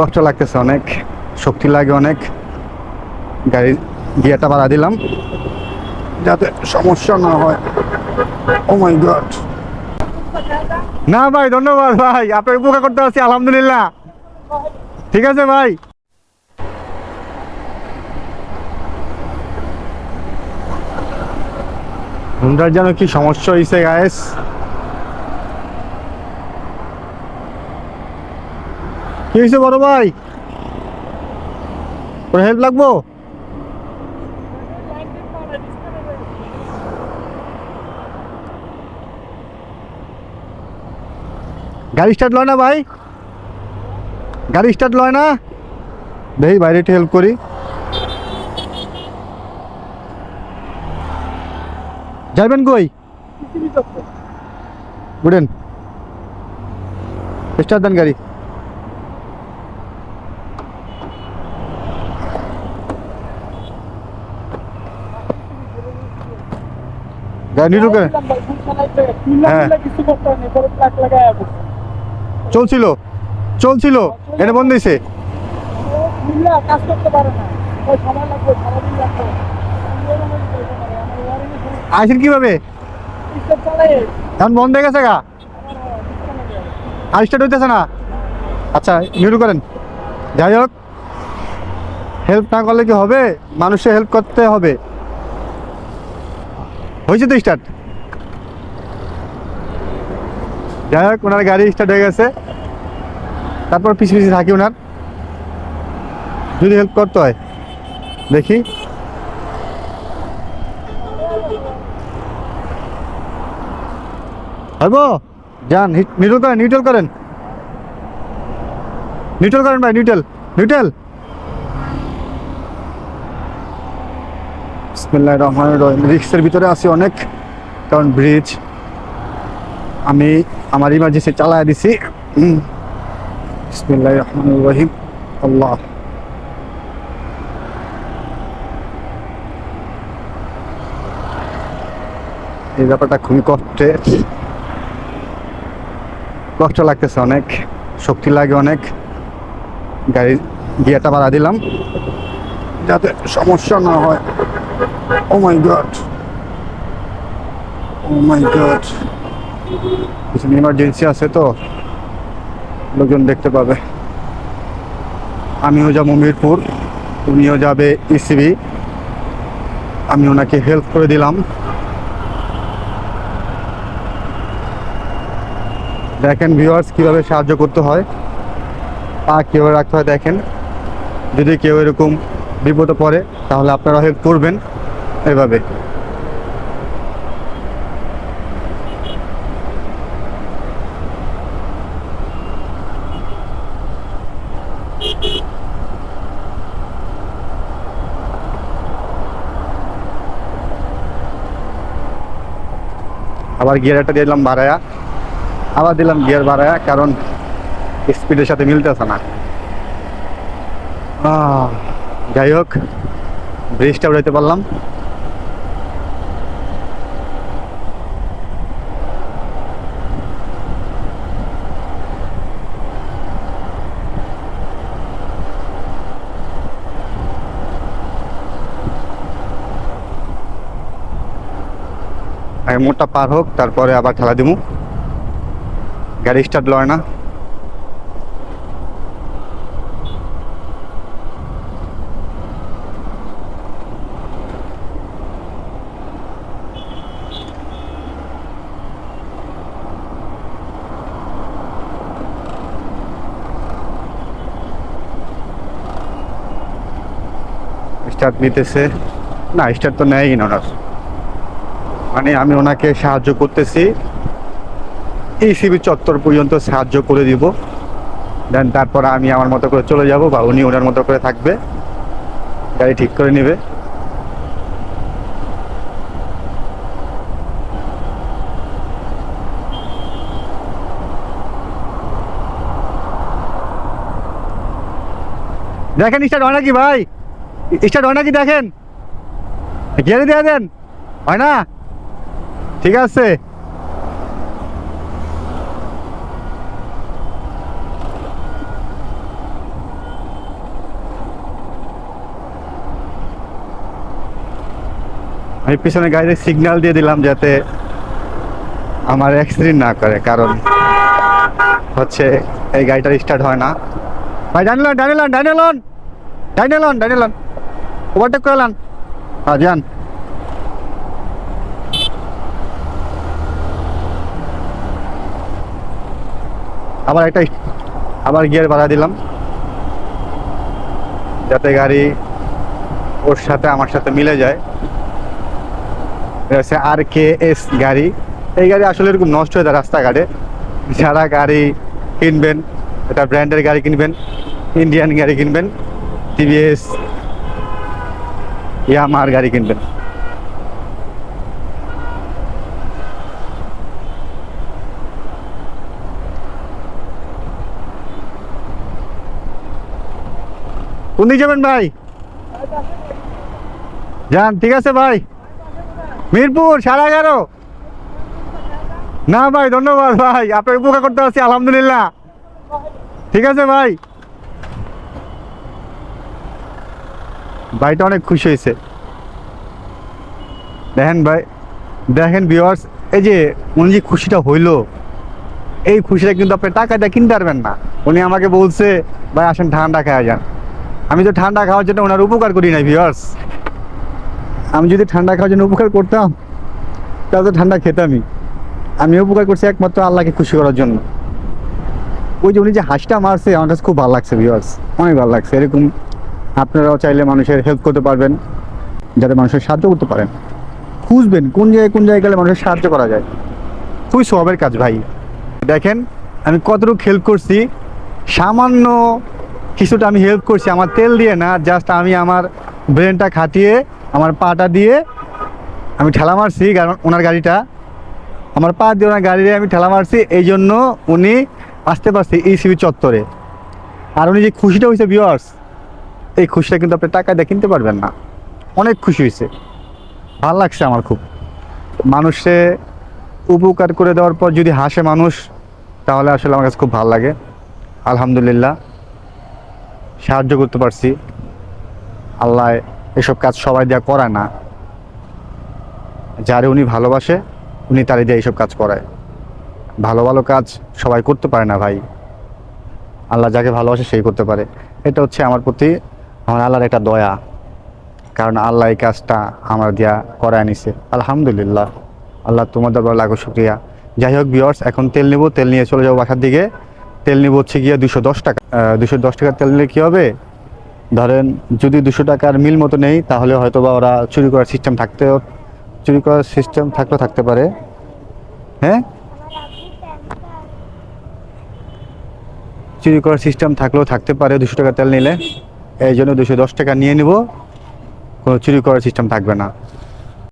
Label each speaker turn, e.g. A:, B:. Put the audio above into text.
A: কষ্ট লাগতেছে অনেক, শক্তি লাগে অনেক। গাড়ির গিয়ারটা বাড়া দিলাম, যাতে সমস্যা না হয়। ও মাই গড না ভাই, ধন্যবাদ ভাই আপনার উপকার করতে পারছি, আলহামদুলিল্লাহ। ঠিক আছে ভাই। হুন্ডার যেন কি সমস্যা হয়েছে গায়েস কি হয়েছে বড় ভাই? তোর হেল্প লাগবো? গাড়ি স্টার্ট লয় না ভাই? গাড়ি স্টার্ট লয় না? দেখি বাইরে একটু হেল্প করি। যাইবেন কই? উঠেন। স্টার্ট দেন গাড়ি গাড়ি নিটু করে হ্যাঁ। চলছিল চলছিল, এটা বন্ধ দিছে
B: কাজ করতে পারে না ওই সময় লাগবে সারাদিন লাগবে
A: আইসেন কীভাবে? এখন বন্ধ হয়ে গেছে গা। আর স্টার্ট হইতেছে না। আচ্ছা নিউটু করেন যাই হোক হেল্প না করলে কি হবে? মানুষের হেল্প করতে হবে। হয়েছে তো স্টার্ট যাই হোক, ওনার গাড়ি স্টার্ট হয়ে গেছে। তারপর পিছিয়ে পিছিয়ে থাকি ওনার। যদি হেল্প করতে হয়, দেখি। হইব যান নিউট্রাল করেন নিউট্রাল করেন। নিউট্রাল করেন ভাই, নিউট্রাল নিউট্রাল। বিসমিল্লাহির রহমানির রহিম। রিক্সের ভিতরে আছি অনেক, কারণ ব্রিজ আমি আমার ইমার্জেন্সি চালায় দিছি। হুম। বিসমিল্লাহির রহমানির রহিম। আল্লাহ। এই ব্যাপারটা খুবই কষ্টের কষ্ট লাগতেছে অনেক, শক্তি লাগে অনেক। গাড়ির গিয়ারটা বাড়া দিলাম, যাতে সমস্যা না হয়। Oh my god oh my god কিছু ইমার্জেন্সি আছে তো? লোকজন দেখতে পাবে। আমিও যাব মিরপুর। উনিও যাবে ইসিবি আমি ওনাকে হেল্প করে দিলাম। দেখেন ভিউয়ার্স কীভাবে সাহায্য করতে হয়। পা কীভাবে রাখতে হয় দেখেন। যদি কেউ এরকম বিপদে পড়ে, তাহলে আপনারা হেল্প করবেন। এভাবে। আবার গিয়ারটা দিলাম বাড়ায়া। আবার দিলাম গিয়ার বাড়ায়া, কারণ স্পিডের সাথে মিলতেছে না। যাই হোক, ব্রিজটা উড়াইতে পারলাম। মোড়টা পার হোক, তারপরে আবার ঠেলা দিমু। গাড়ি স্টার্ট লয় না। স্টার্ট নিতেছে। না স্টার্ট তো নেয়ই না ওনার। মানে আমি ওনাকে সাহায্য করতেছি। এই ইসিবি চত্বর পর্যন্ত সাহায্য করে দিব। দেন তারপর আমি আমার মতো করে চলে যাব বা উনি ওনার মতো করে থাকবে। গাড়ি ঠিক করে নেবে। দেখেন, স্টার্ট হয় নাকি ভাই? স্টার্ট হয় নাকি দেখেন? গিয়ারে দিয়ে দেন। হয় না? ঠিক আছে? আমি পিছনে গাড়ির সিগন্যাল দিয়ে দিলাম যাতে আমার অ্যাক্সিডেন্ট না করে, কারণ হচ্ছে এই গাড়িটা স্টার্ট হয় না। ভাই ডানিলন ডানিলন ডানিলন ডানিলন ডানিলন ওভারটেক করলাম হ্যাঁ যান। আবার একটা আবার গিয়ার বাড়া দিলাম। যাতে গাড়ি ওর সাথে, আমার সাথে মিলে যায়। আর কে এস গাড়ি। এই গাড়ি আসলে এরকম নষ্ট হয়ে যায় রাস্তাঘাটে। যারা গাড়ি কিনবেন, এটা ব্র্যান্ডের গাড়ি কিনবেন, ইন্ডিয়ান গাড়ি কিনবেন, টিভিএস ইয়ামার গাড়ি কিনবেন। কোন দিকে যাবেন ভাই? যান, ঠিক আছে ভাই। মিরপুর, সাড়ে এগারো। না ভাই, ধন্যবাদ ভাই আপনার উপকার করতে পারছি, আলহামদুলিল্লাহ। ঠিক আছে ভাই। ভাইটা অনেক খুশি হয়েছে। দেখেন ভাই, দেখেন ভিওয়ার্স এই যে উনি যে খুশিটা হইল, এই খুশিটা কিন্তু আপনি টাকা দিয়ে কিনতে পারবেন না। উনি আমাকে বলছে, ভাই আসেন, ঠান্ডা খাওয়া যান। আমি তো ঠান্ডা খাওয়ার জন্য ওনার উপকার করি না ভিওয়ার্স আমি যদি ঠান্ডা খাওয়ার জন্য উপকার করতাম, তাহলে তো ঠান্ডা খেতামই। আমি উপকার করছি একমাত্র আল্লাহকে খুশি করার জন্য। ওই যে উনি যে হাসিটা মারছে, আমার কাছে খুব ভালো লাগছে ভিওয়ার্স অনেক ভালো লাগছে। এরকম আপনারাও চাইলে মানুষের হেল্প করতে পারবেন, যাতে মানুষের সাহায্য করতে পারেন। খুঁজবেন, কোন জায়গায় কোন জায়গায় গেলে মানুষের সাহায্য করা যায়। খুবই স্বভাবের কাজ ভাই। দেখেন, আমি কতটুকু হেল্প করছি, সামান্য কিছুটা আমি হেল্প করছি। আমার তেল দিয়ে না জাস্ট আমি আমার ব্রেনটা খাটিয়ে, আমার পাটা দিয়ে আমি ঠেলা মারছি ওনার গাড়িটা। আমার পা দিয়ে ওনার গাড়ি দিয়ে আমি ঠেলা মারছি, এই জন্য উনি আসতে পারছে এই সিবি চত্বরে। আর উনি যে খুশিটা হয়েছে ভিওয়ার্স এই খুশিটা কিন্তু আপনি টাকা দিয়ে কিনতে পারবেন না। অনেক খুশি হয়েছে। ভালো লাগছে আমার খুব। মানুষে উপকার করে দেওয়ার পর যদি হাসে মানুষ, তাহলে আসলে আমার কাছে খুব ভালো লাগে। আলহামদুলিল্লাহ। সাহায্য করতে পারছি। আল্লাহ এসব কাজ সবাই দেওয়া করায় না। যারে উনি ভালোবাসে, উনি তারে দিয়ে এইসব কাজ করায়। ভালো ভালো কাজ সবাই করতে পারে না ভাই। আল্লাহ যাকে ভালোবাসে সেই করতে পারে। এটা হচ্ছে আমার প্রতি আমার আল্লাহর একটা দয়া। কারণ আল্লাহ এই কাজটা আমার দিয়া করায় নিছে। আলহামদুলিল্লাহ। আল্লাহ তোমার দরবার লাগো শুক্রিয়া। যাই হোক বিয়ার্স এখন তেল নেব, তেল নিয়ে চলে যাব বাসার দিকে। তেল নেব হচ্ছে গিয়ে দুশো দশ টাকা। দুশো দশ টাকার তেল নিলে কী হবে? ধরেন, যদি দুশো টাকার মিল মতো নেই, তাহলে হয়তো বা ওরা চুরি করার সিস্টেম থাকতেও চুরি করার সিস্টেম থাকলেও থাকতে পারে। হ্যাঁ? চুরি করার সিস্টেম থাকলেও থাকতে পারে দুশো টাকা তেল নিলে। এই জন্য দুশো দশ টাকা নিয়ে নিব। কোনো চুরি করার সিস্টেম থাকবে না।